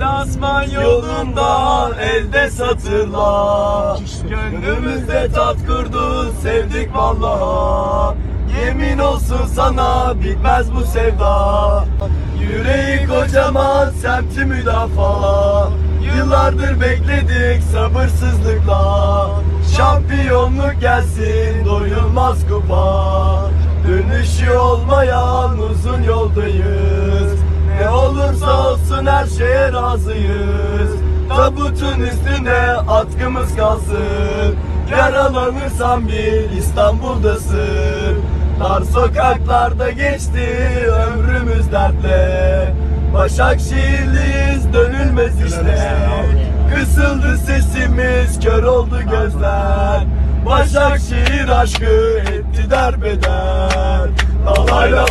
Lasman yolunda elde satırlar Gönlümüzde tat kurdu sevdik vallaha Yemin olsun sana bitmez bu sevda. Yüreği kocaman semti müdafaa. Yıllardır bekledik sabırsızlıkla. Şampiyonluk gelsin doyulmaz kupa. Dönüşü olmayan uzun yoldayız şeye razıyız. Tabutun üstüne atkımız kalsın. Yaralanırsan bil İstanbul'dasın. Dar sokaklarda geçti ömrümüz dertle. Başakşehirliyiz dönülmez işte. Kısıldı sesimiz kör oldu gözler. Başakşehir aşkı etti derbeder. La lay la